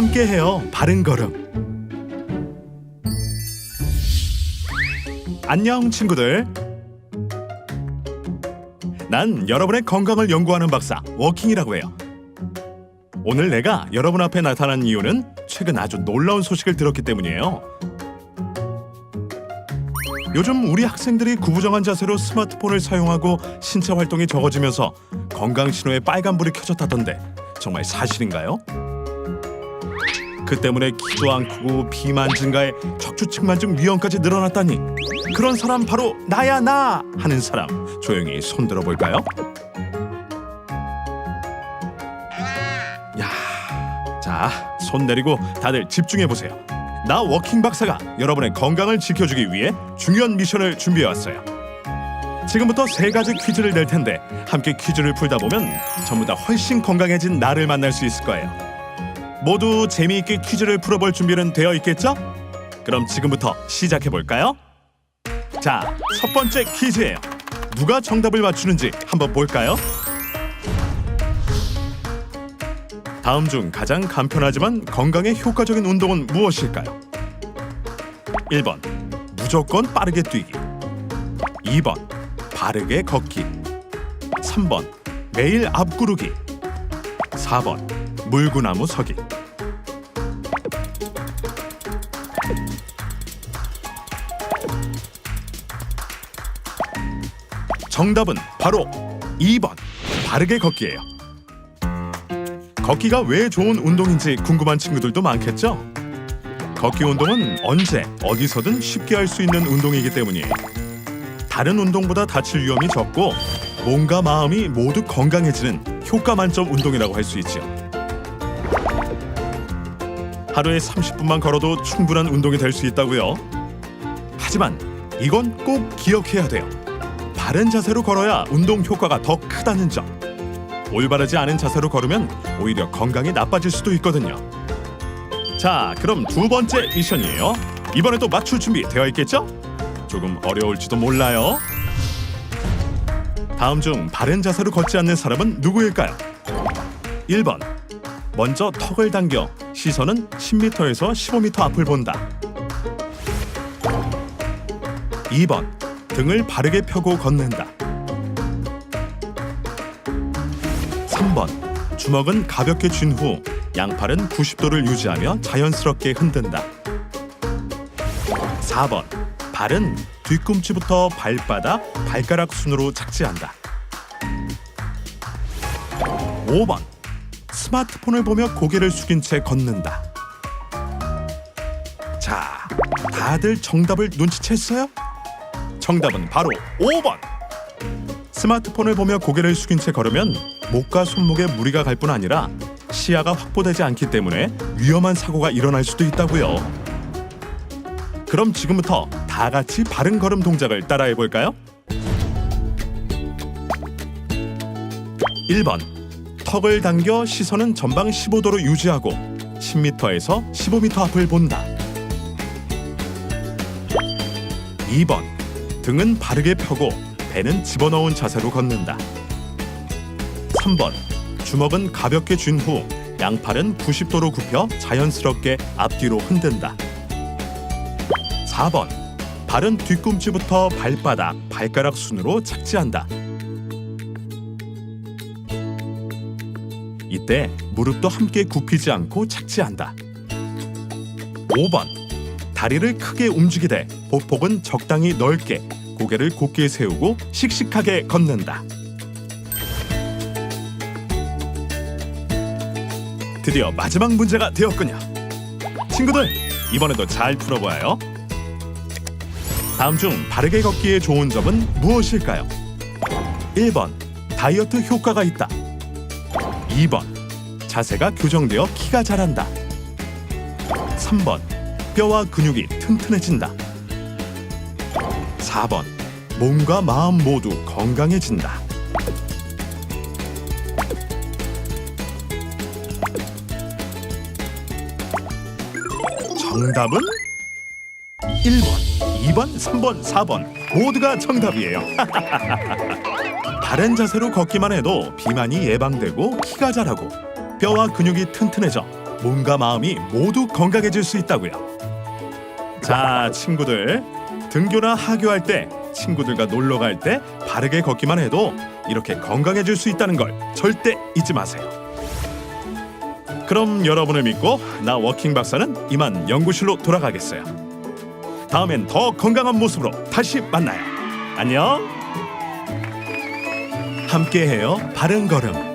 함께해요. 바른 걸음. 안녕 친구들. 난 여러분의 건강을 연구하는 박사 워킹이라고 해요. 오늘 내가 여러분 앞에 나타난 이유는 최근 아주 놀라운 소식을 들었기 때문이에요. 요즘 우리 학생들이 구부정한 자세로 스마트폰을 사용하고 신체 활동이 적어지면서 건강 신호에 빨간불이 켜졌다던데 정말 사실인가요? 그 때문에 키도 안 크고 비만 증가에 척추 측만증 위험까지 늘어났다니 그런 사람 바로 나야 나 하는 사람 조용히 손들어 볼까요? 야, 자, 손 내리고 다들 집중해 보세요. 나 워킹 박사가 여러분의 건강을 지켜주기 위해 중요한 미션을 준비해 왔어요. 지금부터 세 가지 퀴즈를 낼 텐데 함께 퀴즈를 풀다 보면 전부 다 훨씬 건강해진 나를 만날 수 있을 거예요. 모두 재미있게 퀴즈를 풀어볼 준비는 되어 있겠죠? 그럼 지금부터 시작해 볼까요? 자, 첫 번째 퀴즈예요. 누가 정답을 맞추는지 한번 볼까요? 다음 중 가장 간편하지만 건강에 효과적인 운동은 무엇일까요? 1번 무조건 빠르게 뛰기 2번 바르게 걷기 3번 매일 앞구르기 4번 물구나무 서기 정답은 바로 2번 바르게 걷기예요. 걷기가 왜 좋은 운동인지 궁금한 친구들도 많겠죠? 걷기 운동은 언제 어디서든 쉽게 할 수 있는 운동이기 때문이에요. 다른 운동보다 다칠 위험이 적고 몸과 마음이 모두 건강해지는 효과 만점 운동이라고 할 수 있죠. 하루에 30분만 걸어도 충분한 운동이 될 수 있다고요. 하지만 이건 꼭 기억해야 돼요. 바른 자세로 걸어야 운동 효과가 더 크다는 점. 올바르지 않은 자세로 걸으면 오히려 건강이 나빠질 수도 있거든요. 자, 그럼 두 번째 미션이에요. 이번에도 맞출 준비 되어 있겠죠? 조금 어려울지도 몰라요. 다음 중 바른 자세로 걷지 않는 사람은 누구일까요? 1번. 먼저 턱을 당겨 시선은 10m에서 15m 앞을 본다. 2번. 등을 바르게 펴고 걷는다. 3번. 주먹은 가볍게 쥔 후 양팔은 90도를 유지하며 자연스럽게 흔든다. 4번. 발은 뒤꿈치부터 발바닥, 발가락 순으로 착지한다. 5번. 스마트폰을 보며 고개를 숙인 채 걷는다. 자, 다들 정답을 눈치챘어요? 정답은 바로 5번. 스마트폰을 보며 고개를 숙인 채 걸으면 목과 손목에 무리가 갈 뿐 아니라 시야가 확보되지 않기 때문에 위험한 사고가 일어날 수도 있다고요. 그럼 지금부터 다 같이 바른 걸음 동작을 따라해 볼까요? 1번. 턱을 당겨 시선은 전방 15도로 유지하고 10m에서 15m 앞을 본다. 2번. 등은 바르게 펴고 배는 집어넣은 자세로 걷는다. 3번. 주먹은 가볍게 쥔 후 양팔은 90도로 굽혀 자연스럽게 앞뒤로 흔든다. 4번. 발은 뒤꿈치부터 발바닥, 발가락 순으로 착지한다. 이때 무릎도 함께 굽히지 않고 착지한다. 5번. 다리를 크게 움직이되 보폭은 적당히 넓게 고개를 곧게 세우고 씩씩하게 걷는다. 드디어 마지막 문제가 되었군요. 친구들, 이번에도 잘 풀어봐요. 다음 중 바르게 걷기에 좋은 점은 무엇일까요? 1번 다이어트 효과가 있다. 2번 자세가 교정되어 키가 자란다. 3번 뼈와 근육이 튼튼해진다. 4번 몸과 마음 모두 건강해진다. 정답은 1번, 2번, 3번, 4번 모두가 정답이에요. 바른 자세로 걷기만 해도 비만이 예방되고 키가 자라고 뼈와 근육이 튼튼해져 몸과 마음이 모두 건강해질 수 있다고요. 자, 친구들. 등교나 하교할 때, 친구들과 놀러 갈 때 바르게 걷기만 해도 이렇게 건강해질 수 있다는 걸 절대 잊지 마세요. 그럼 여러분을 믿고 나 워킹 박사는 이만 연구실로 돌아가겠어요. 다음엔 더 건강한 모습으로 다시 만나요. 안녕. 함께해요. 바른 걸음.